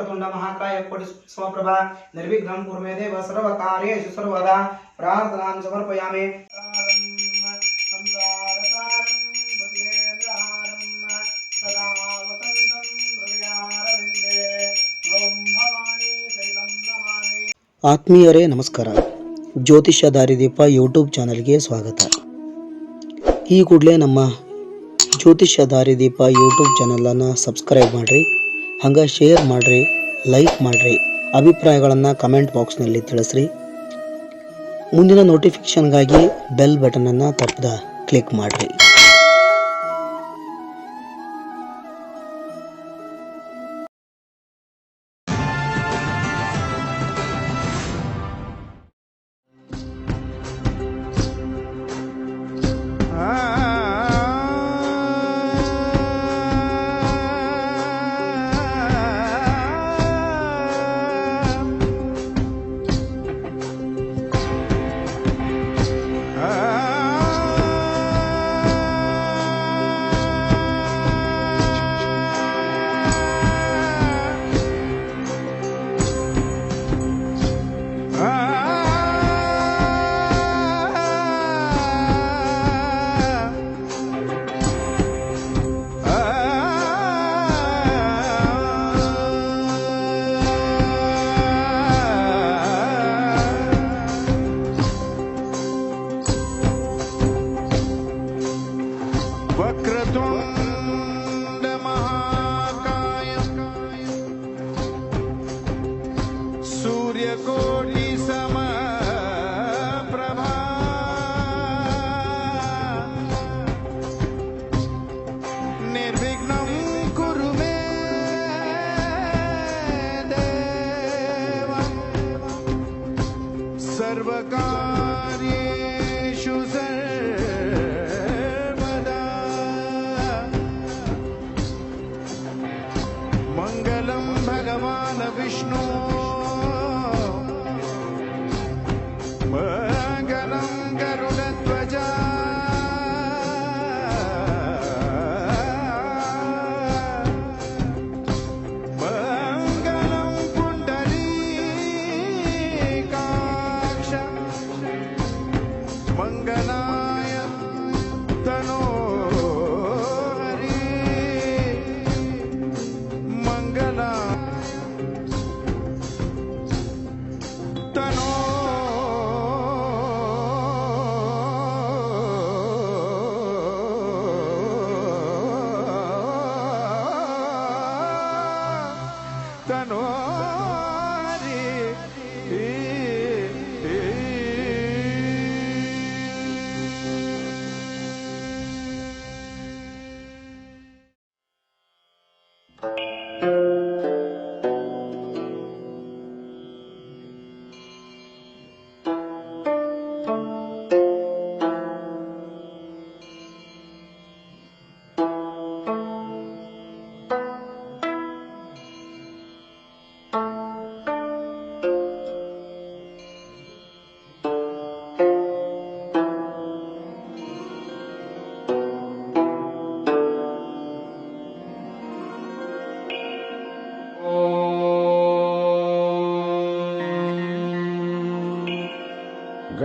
वक्रतुण्ड महाकाय कोटि समप्रभा निर्विघ्नं कुरु मे देव सर्वकार्येषु सर्वदा प्रार्थनां समर्पयामि संसारसारं भुजगेन्द्रहारं सदा वसन्तं हृदयारविन्दे ॐ भवानी सहितं नमामि ಆತ್ಮೀಯರೇ ನಮಸ್ಕಾರ ಜ್ಯೋತಿಷ್ಯ ದಾರಿದೀಪ ಯೂಟ್ಯೂಬ್ ಚಾನಲ್ಗೆ ಸ್ವಾಗತ ಈ ಕೂಡಲೇ ನಮ್ಮ ಜ್ಯೋತಿಷ್ಯ ದಾರಿದೀಪ ಯೂಟ್ಯೂಬ್ ಚಾನಲನ್ನು ಸಬ್ಸ್ಕ್ರೈಬ್ ಮಾಡಿರಿ ಹಂಗೆ ಶೇರ್ ಮಾಡಿರಿ ಲೈಕ್ ಮಾಡಿರಿ, ಅಭಿಪ್ರಾಯಗಳನ್ನು ಕಮೆಂಟ್ ಬಾಕ್ಸ್ನಲ್ಲಿ ತಿಳಿಸ್ರಿ. ಮುಂದಿನ ನೋಟಿಫಿಕೇಷನ್ಗಾಗಿ ಬೆಲ್ ಬಟನನ್ನು ತಪ್ಪದ ಕ್ಲಿಕ್ ಮಾಡಿರಿ. सर्वकार्येषु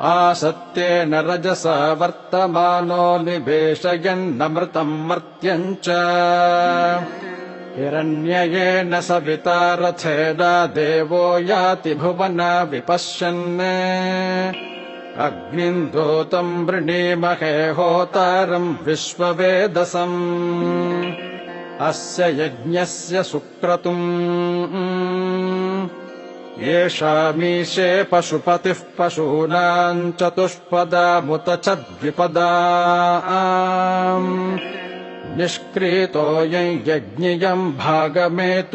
आसत्येन रजसा वर्तमानो निवेशयन्नमृतम् मर्त्यम् च। हिरण्ययेन सविता रथेन देवो याति भुवना विपश्यन्। अग्निम् दूतम् वृणीमहे होतारम् विश्ववेदसम्। अस्य यज्ञस्य सुक्रतुम् येषामीशे पशुपतिः पशूनाम् चतुष्पदामुत च द्विपदा निष्क्रीतोऽयम् यज्ञियम् भागमेतुरायस्पोषा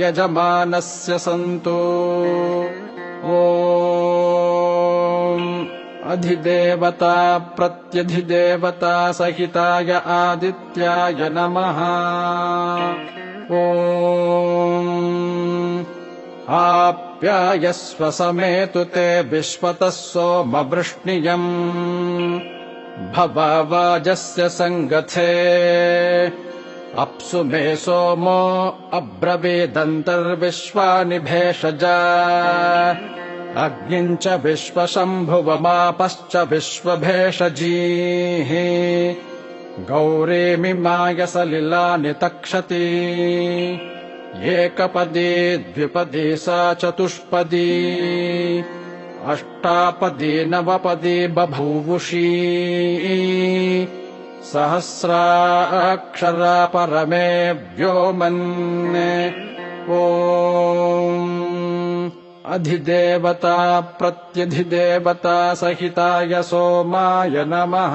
यजमानस्य सन्तु। ॐ अधिदेवता प्रत्यधिदेवता सहिताय आदित्याय नमः। ॐ आप्यायस्व समेतु ते विश्वतः सोमवृष्णियम्। भववाजस्य सङ्गथे। अप्सु मे सोमो अब्रवीदन्तर्विश्वानि भेषजा च विश्वशम्भुवमापश्च विश्वभेषजीः। गौरीमिमाय सलिलानि तक्षति एकपदी द्विपदी सा चतुष्पदी। अष्टापदी नवपदी बभूवुषी। सहस्राक्षरा परमे व्योमन् ॐ अधिदेवता प्रत्यधिदेवता सहिताय सोमाय नमः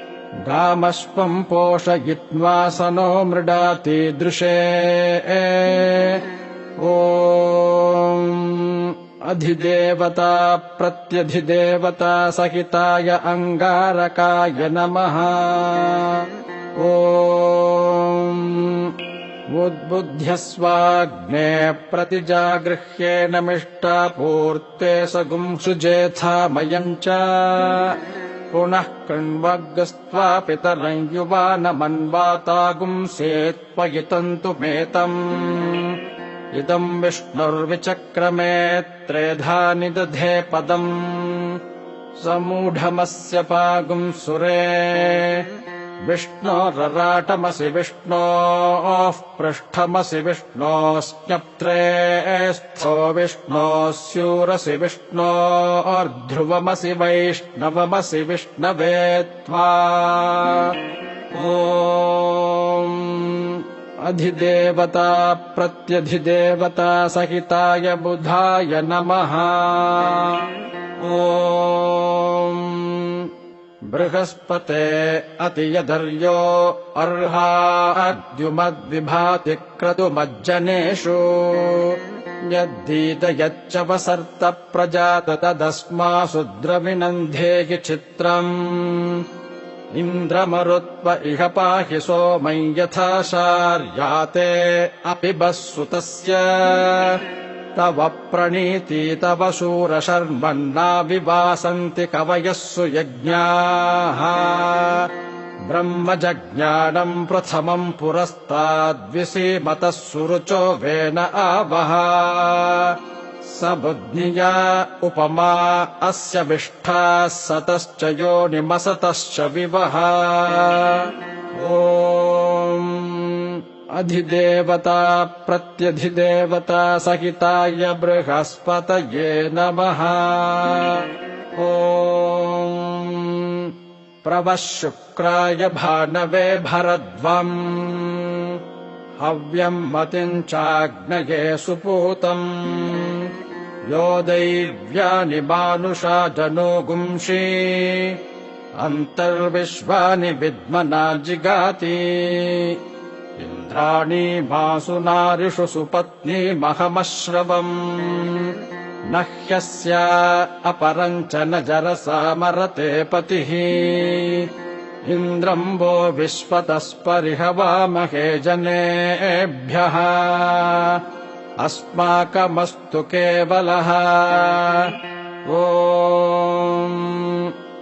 गामश्वम् पोषयित्वा स नो मृडातीदृशे ॐ अधिदेवता प्रत्यधिदेवता सहिताय अङ्गारकाय नमः। ॐ उद्बुध्यस्वाग्ने प्रतिजागृह्येनमिष्टापूर्ते स गुंसुजेथामयम् च पुनः कृण्वग्स्त्वा पितरम् युवानमन्वातागुंसेत्पयितन्तु मेतम्। इदम् विष्णुर्विचक्रमे त्रेधा निदधे पदम्। समूढमस्य पागुम् सुरे विष्णोरराटमसि विष्णोः पृष्ठमसि विष्णोस्न्यप्त्रे स्थो विष्णोः स्यूरसि विष्णोर्ध्रुवमसि वैष्णवमसि विष्णवे त्वा। अधिदेवता प्रत्यधिदेवता सहिताय बुधाय नमः। ॐ बृहस्पते अतियधर्यो अर्हाद्युमद्विभाति क्रतुमज्जनेषु यद्धीत यच्च वसर्त प्रजात तदस्मासु द्रविनन्धेहि चित्रम्। इन्द्रमरुत्व इह पाहि सोमै यथा शार्याते अपि बस्सुतस्य तव प्रणीति तव शूरशर्मन्ना विवासन्ति कवयः सुयज्ञाः। ब्रह्मजज्ञानम् प्रथमम् पुरस्ताद्विसीमतः सुरुचो वेन आवः। स बुद्धिया उपमा अस्य विष्ठाः सतश्च योनिमसतश्च विवः ॐ अधिदेवता प्रत्यधिदेवता सहिताय बृहस्पतये नमः। ॐ प्रवः शुक्राय भानवे भरद्वम्। हव्यम् मतिम् चाग्नये सुपूतम्। यो दैव्यानि मानुषा जनो गुंषि। अन्तर्विश्वानि विद्मना जिगाति इन्द्राणी मासु नारिषु सुपत्नीमहमश्रवम् न ह्यस्या अपरम् च न जरसा मरते पतिः। इन्द्रम् वो विश्वतस्परिहवामहे जनेभ्यः। अस्माकमस्तु केवलः। ॐ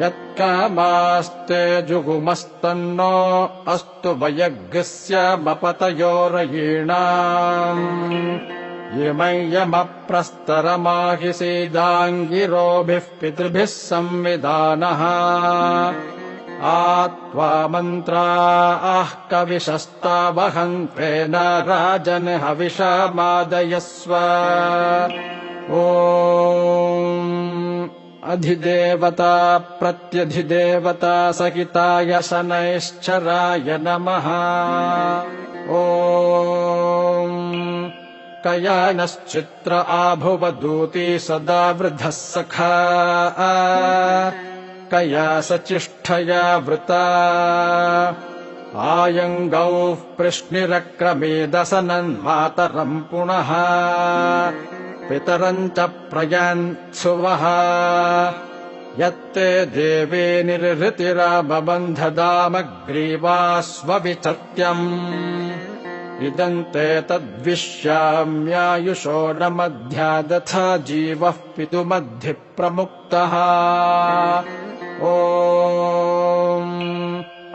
यत्कामास्ते जुगुमस्तन्नो अस्तु वयग्स्यमपतयोरयीणाम् इमय्यमप्रस्तरमाहिसीदाङ्गिरोभिः पितृभिः संविधानः। आत्वा मन्त्रा आः कविशस्तावहन्त्वेन राजन् हविषमादयस्व। ॐ अधिदेवता प्रत्यधिदेवता सहिताय शनैश्चराय नमः। ॐ कयानश्चित्र आभुवदूती सदा वृद्धः सखा। कया सचिष्ठया वृता। आयङ्गौः पृश्निरक्रमेदसनन् मातरम् पुनः पितरम् च प्रयान्सुवः यत्ते देवे निर्हृतिरामबन्धदामग्रीवास्वविचत्यम् इदम् ते तद्विश्याम्यायुषो न मध्यादथा जीवः पितुमद्धि प्रमुक्तः ॐ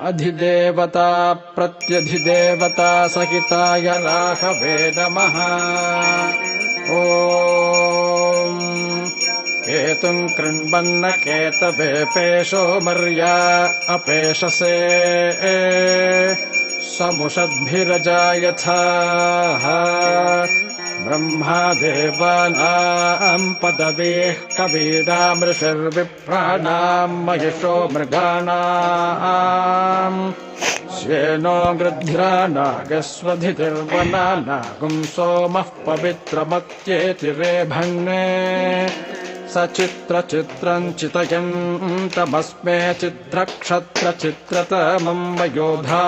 अधिदेवता प्रत्यधिदेवता सहिताय राघवे नमः ॐ। केतुम् कृण्वन्न केतवे पेशो मर्या अपेशसे। समुषद्भिरजायथाः ब्रह्मा देवानाम् पदवीः कवीनामृषर्विप्राणाम् महिषो मृगाणाम्। श्येनो गृध्रानागस्वधितिर्वना नागुम् सोमः पवित्रमत्येतिरेभङ्गे सचित्रचित्रम् चितयन् तमस्मे चित्रक्षत्रचित्रतमम् वयोधा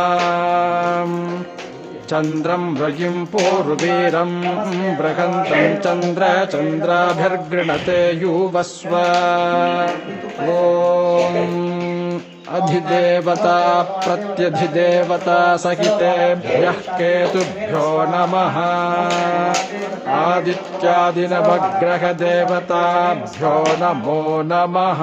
चन्द्रम् रयिम् पूर्वीरम् बृहन्तम् चन्द्र चन्द्राभिर्गृणते युवस्व। अधिदेवता प्रत्यधिदेवता सहितेभ्यः केतुभ्यो नमः। आदित्यादिनवग्रहदेवताभ्यो नमो नमः।